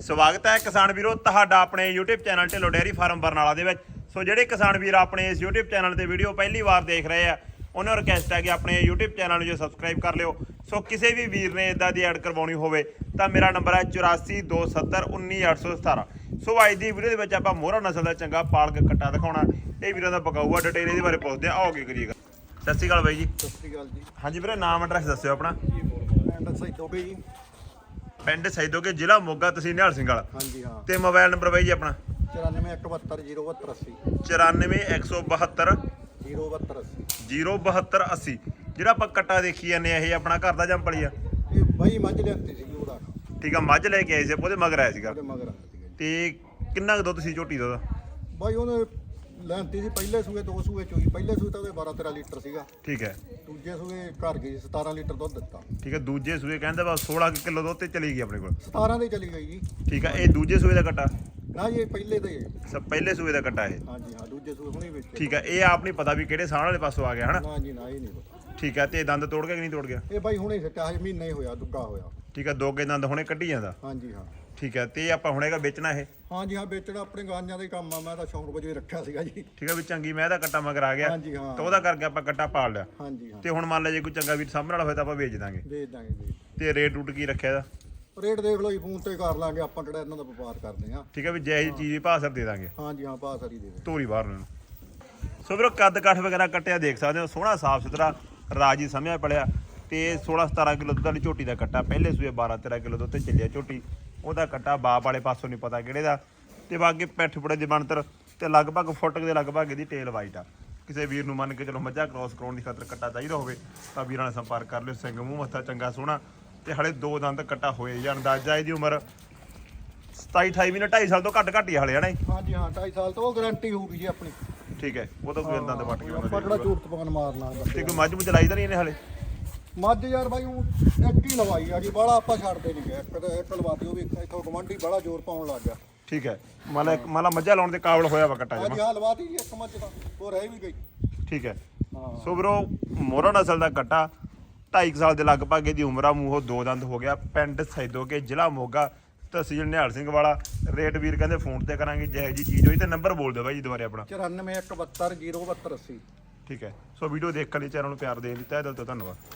ਸਵਾਗਤ ਹੈ ਕਿਸਾਨ ਵੀਰੋ ਤੁਹਾਡਾ ਆਪਣੇ YouTube channel Dhillon dairy farm Barnala ਦੇ ਵਿੱਚ। ਸੋ ਜਿਹੜੇ ਕਿਸਾਨ ਵੀਰ ਆਪਣੇ ਇਸ YouTube ਚੈਨਲ ਤੇ ਵੀਡੀਓ ਪਹਿਲੀ ਵਾਰ ਦੇਖ ਰਹੇ ਆ ਉਹਨਾਂ ਨੂੰ ਰਿਕਵੈਸਟ ਹੈ ਕਿ ਆਪਣੇ YouTube ਚੈਨਲ ਨੂੰ ਜੋ ਸਬਸਕ੍ਰਾਈਬ ਕਰ ਲਿਓ। ਸੋ ਕਿਸੇ ਵੀ ਵੀਰ ਨੇ ਇਦਾਂ ਦੀ ਐਡ ਕਰਵਾਉਣੀ ਹੋਵੇ ਤਾਂ ਮੇਰਾ ਨੰਬਰ ਹੈ 8427191817 ਸੋ ਅੱਜ ਦੀ ਵੀਡੀਓ ਦੇ ਵਿੱਚ ਆਪਾਂ ਮੋਹਰਾ ਨਸਲ ਦਾ ਚੰਗਾ ਪਾਲਕ ਕੱਟਾ ਦਿਖਾਉਣਾ। ਇਹ ਵੀਰਾਂ ਦਾ ਪਕਾਊਆ ਡਿਟੇਲ ਇਹਦੇ ਬਾਰੇ ਪੁੱਛਦੇ ਆ ਆਓ ਕੀ ਕਰੀਏਗਾ ਸਤਿ ਸ਼੍ਰੀ ਅਕਾਲ ਬਾਈ ਜੀ। ਸਤਿ ਸ੍ਰੀ ਅਕਾਲ ਜੀ। ਹਾਂਜੀ ਵੀਰੇ ਨਾਮ ਐਡਰੈਸ ਦੱਸਿਓ ਆਪਣਾ। ਐਂਡ ਸਹੀ ਹੋ ਗਈ ਜੀ। ਪਿੰਡ ਸੈਦੋਕੇ ਜ਼ਿਲ੍ਹਾ ਮੋਗਾ ਤਹਿਸੀਲ ਨਿਹਾਲ ਸਿੰਘ ਵਾਲਾ। ਹਾਂਜੀ ਹਾਂ। ਤੇ ਮੋਬਾਈਲ ਨੰਬਰ ਬਾਈ ਜੀ ਆਪਣਾ? 9417072080 94172 07280 07280 ਜਿਹੜਾ ਆਪਾਂ ਕੱਟਾ ਦੇਖੀ ਜਾਂਦੇ ਆ ਇਹ ਆਪਣਾ ਘਰ ਦਾ ਜੰਪਲੀ ਆ? ਇਹ ਬਾਈ ਮੱਝ ਲੈਤੀ ਸੀ ਉਹਦਾ। ਠੀਕ ਆ ਮੱਝ ਲੈ ਕੇ ਆਏ ਸੀ ਉਹਦੇ ਮਗਰ ਆਇਆ ਸੀਗਾ। ਉਹਦੇ ਮਗਰ ਆਇਆ ਸੀਗਾ। ਤੇ ਕਿੰਨਾ ਕੁ ਦੁੱਧ ਸੀ ਝੋਟੀ ਦਾ ਉਹਦਾ? ਬਾਈ ਉਹਨੇ ਲੈਂਤੀ ਸੀ ਪਹਿਲੇ ਸੂਏ ਦੋ ਸੂਏ ਚੋਈ। ਪਹਿਲੇ ਸੂਏ ਤਾਂ ਉਹਦੇ 12 13 ਲੀਟਰ ਸੀਗਾ। ਠੀਕ ਹੈ। ਦੂਜੇ ਸੂਏ ਘਰ ਗਈ 17 ਲੀਟਰ ਦੁੱਧ ਦਿੱਤਾ। ਠੀਕ ਹੈ ਦੂਜੇ ਸੂਏ ਕਹਿੰਦੇ ਬਸ 16 ਕਿਲੋ ਦੁੱਧ ਤੇ ਚਲੀ ਗਈ ਆਪਣੇ ਕੋਲ। 17 ਦੇ ਚਲੀ ਗਈ ਜੀ। ਠੀਕ ਹੈ ਇਹ ਦੂਜੇ ਸੂਏ ਦਾ ਕੱਟਾ? ਨਾ ਇਹ ਪਹਿਲੇ ਦੇ। ਸਭ ਪਹਿਲੇ ਸੂਏ ਦਾ ਕੱਟਾ ਇਹ? ਹਾਂਜੀ ਹਾਂ ਦੂਜੇ ਸੂਏ ਹੁਣੇ ਵਿੱਚ। ਠੀਕ ਹੈ ਇਹ ਆਪ ਨਹੀਂ ਪਤਾ ਵੀ ਕਿਹੜੇ ਸਾਹ ਵਾਲੇ ਪਾਸੋਂ ਆ ਗਿਆ ਹਨਾ? ਨਾ ਜੀ ਨਾ ਇਹ ਨਹੀਂ ਪਤਾ। ਠੀਕ ਹੈ ਤੇ ਇਹ ਦੰਦ ਤੋੜ ਗਿਆ ਕਿ ਨਹੀਂ ਤੋੜ ਗਿਆ? ਇਹ ਬਾਈ ਹੁਣੇ ਸਿੱਟਿਆ ਹਜੇ ਮਹੀਨਾ ਹੀ ਹੋਇਆ ਦੁੱਗਾ ਹੋਇਆ। ਠੀਕ ਹੈ ਦੋਗੇ ਦੰਦ ਹੁਣੇ ਕੱਢੀ ਜਾਂਦਾ? ਹਾਂਜੀ ਹਾਂ। ਠੀਕ ਹੈ ਤੇ ਇਹ ਆਪਾਂ ਹੁਣੇਗਾ ਵੇਚਣਾ ਇਹ। ਹਾਂਜੀ ਹਾਂ ਵੇਚਣਾ ਆਪਣੇ ਗਾਂਜਾਂ ਦਾ ਕੰਮ ਆ ਮੈਂ ਤਾਂ ਸ਼ੌਂਕ ਵਜੋਂ ਹੀ ਰੱਖਿਆ ਸੀਗਾ ਜੀ। ਠੀਕ ਹੈ ਵੀ ਚੰਗੀ ਮੈਂ ਦਾ ਕੱਟਾ ਮਗਰ ਆ ਗਿਆ ਹਾਂਜੀ ਹਾਂ। ਤਾਂ ਉਹਦਾ ਕਰਕੇ ਆਪਾਂ ਕੱਟਾ ਪਾਲ ਲਿਆ। ਹਾਂਜੀ ਹਾਂ। ਤੇ ਹੁਣ ਮੰਨ ਲੈ ਜੇ ਕੋਈ ਚੰਗਾ ਵੀਰ ਸਾਹਮਣੇ ਵਾਲਾ ਹੋਇਆ ਤਾਂ ਆਪਾਂ ਵੇਚ ਦਾਂਗੇ। ਵੇਚ ਦਾਂਗੇ ਜੀ ਤੇ ਰੇਟ ਰੂਟ ਕੀ ਰੱਖਿਆ ਇਹਦਾ? ਰੇਟ ਦੇਖ ਲਓ ਜੀ ਫੋਨ ਤੇ ਕਰ ਲਾਂਗੇ ਆਪਾਂ ਕਿਹੜਾ ਇਹਨਾਂ ਦਾ ਵਪਾਰ ਕਰਦੇ ਆ ਠੀਕ ਹੈ ਵੀ ਜੈ ਜੀ ਚੀਜ਼ ਭਾਅ ਸਰ ਦੇ ਦਾਂਗੇ। ਹਾਂਜੀ ਹਾਂ ਪਾ ਸਾਰੀ ਦੇ ਦੇ ਤੋਰੀ ਬਾਹਰ ਨੂੰ। ਸੋ ਵੀਰੋ ਕੱਦ ਕੱਠ ਵਗੈਰਾ ਕੱਟਿਆ ਦੇਖ ਸਕਦੇ ਹੋ ਸੋਹਣਾ ਸਾਫ਼ ਸੁਥਰਾ ਰਾਜੀ ਸਮਿਆ ਪੜਿਆ ਤੇ 16 17 ਕਿਲੋ ਦੁੱਧ ਵਾਲੀ ਝੋਟੀ ਦਾ ਕੱਟਾ ਪਹਿਲੇ ਸੂਏ 12 13 ਕਿਲੋ ਦੁੱਧ ਤੇ ਚੱਲਿਆ ਝੋਟੀ। ਉਹਦਾ ਕੱਟਾ ਬਾਪ ਵਾਲੇ ਪਾਸੋਂ ਨਹੀਂ ਪਤਾ ਕਿਹੜੇ ਦਾ। ਤੇ ਬਾਕੀ ਪਿੱਠ ਪੁੜੇ ਦੀ ਬਣਤਰ ਤੇ ਲਗਭਗ ਫੁੱਟ ਦੇ ਲਗਭਗ ਇਹਦੀ ਟੇਲ ਵਾਈਟ ਆ। ਕਿਸੇ ਵੀਰ ਨੂੰ ਮੰਨ ਕੇ ਚਲੋ ਮੱਝਾਂ ਕ੍ਰੋਸ ਕਰਾਉਣ ਦੀ ਖਾਤਰ ਕੱਟਾ ਚਾਹੀਦਾ ਹੋਵੇ ਤਾਂ ਵੀਰਾਂ ਨਾਲ ਸੰਪਰਕ ਕਰ ਲਿਓ ਸਿੰਘ ਮੂੰਹ ਮੱਥਾ ਚੰਗਾ ਸੋਹਣਾ। ਤੇ ਹਲੇ ਦੋ ਦੰਦ ਕੱਟਾ ਹੋਏ ਜਾਂ ਅੰਦਾਜ਼ਾ ਇਹਦੀ ਉਮਰ 27 28 ਮਹੀਨੇ 2.5 ਸਾਲ ਤੋਂ ਘੱਟ ਘੱਟ ਹੀ ਹਲੇ ਹਨਾ? ਹਾਂਜੀ ਹਾਂ 2.5 ਸਾਲ ਤੋਂ ਉਹ ਗਾਰੰਟੀ ਹੋਊਗੀ ਜੀ ਆਪਣੀ। ਠੀਕ ਹੈ ਉਹ ਤਾਂ ਕੋਈ ਦੰਦ ਪੱਟ ਕੇ ਉਹਨਾਂ ਦੇ ਝੂਠ ਤਪਾਨ ਮਾਰਨਾ ਤੇ ਕੋਈ ਮੱਝ ਮੁੱਝ ਲਾਈ ਤਾਂ ਨਹੀਂ ਇਹਨੇ ਹਲੇ? ਮੱਝ ਯਾਰ ਬਾਈ ਉਹ ਇੱਕ ਹੀ ਲਵਾਈ ਆ ਜੀ ਬਾਹਲਾ ਆਪਾਂ ਛੱਡਦੇ ਨਹੀਂ ਗਏ। ਇੱਕ ਇੱਕ ਲਵਾਤੀ ਉਹ ਵੀ ਇੱਥੋਂ ਗਵੰਡੀ ਬੜਾ ਜ਼ੋਰ ਪਾਉਣ ਲੱਗ ਗਿਆ। ਠੀਕ ਹੈ। ਮੰਨ ਲਾ ਮੰਨ ਲਾ ਮੱਝਾਂ ਲਾਉਣ ਦੇ ਕਾਬਲ ਹੋਇਆ ਵਾ ਕੱਟਾ ਜਮਾ। ਹਾਂ ਲਵਾਤੀ ਜੀ ਇੱਕ ਮੱਝ ਤਾਂ ਉਹ ਰਹਿ ਵੀ ਗਈ। ਠੀਕ ਹੈ। ਹਾਂ। ਸੋ ਵੀਰੋ ਮੋਹਰਾ ਨਸਲ ਦਾ ਕੱਟਾ 2.5 ਸਾਲ ਦੇ ਲਗਭਗ ਇਹਦੀ ਉਮਰ ਆ ਮੂੰਹੋਂ ਦੋ ਦੰਦ ਹੋ ਗਿਆ। ਪਿੰਡ ਸੈਦੋਕੇ ਜ਼ਿਲ੍ਹਾ ਮੋਗਾ ਤਹਿਸੀਲ ਨਿਹਾਲ ਸਿੰਘ ਵਾਲਾ। ਰੇਟ ਵੀਰ ਕਹਿੰਦੇ ਫੋਨ ਤੇ ਕਰਾਂਗੇ ਜਿਹੋ ਜੀ ਚੀਜ਼ ਹੋਈ ਤੇ ਨੰਬਰ ਬੋਲ ਦਿਓ ਬਾਈ ਜੀ ਦੁਬਾਰੇ ਆਪਣਾ। 94 172 072 80 ਠੀਕ ਹੈ। ਸੋ ਵੀਡੀਓ ਦੇਖਣ ਲਈ ਚੈਨਲ ਨੂੰ ਪਿਆਰ ਦੇਣ ਲਈ ਤਹਿ ਦਿਲ ਤੋਂ ਧੰਨਵਾਦ।